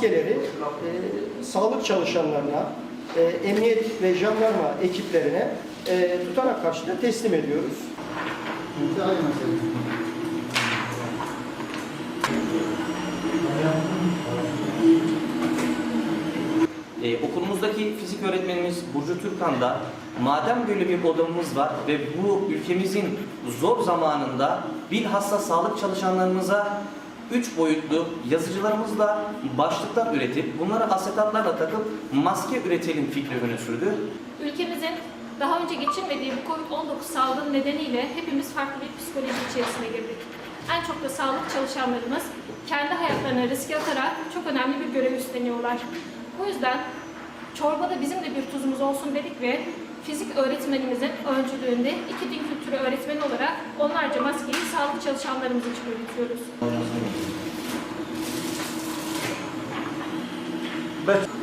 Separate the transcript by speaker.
Speaker 1: maskeleri e, sağlık çalışanlarına, e, emniyet ve jandarma ekiplerine e, tutanak karşılığında teslim ediyoruz.
Speaker 2: Ee, okulumuzdaki fizik öğretmenimiz Burcu Türkan'da maden böyle bir odamız var ve bu ülkemizin zor zamanında bilhassa sağlık çalışanlarımıza üç boyutlu yazıcılarımızla başlıklar üretip bunları asetatlarla takıp maske üretelim fikri öne sürdü.
Speaker 3: Ülkemizin daha önce geçirmediği bu Covid-19 salgını nedeniyle hepimiz farklı bir psikoloji içerisine girdik. En çok da sağlık çalışanlarımız kendi hayatlarını riske atarak çok önemli bir görev üstleniyorlar. Bu yüzden çorbada bizim de bir tuzumuz olsun dedik ve fizik öğretmenimizin öncülüğünde iki din kültürü öğretmeni olarak onlarca maskeyi sağlık çalışanlarımız için üretiyoruz.
Speaker 4: Ben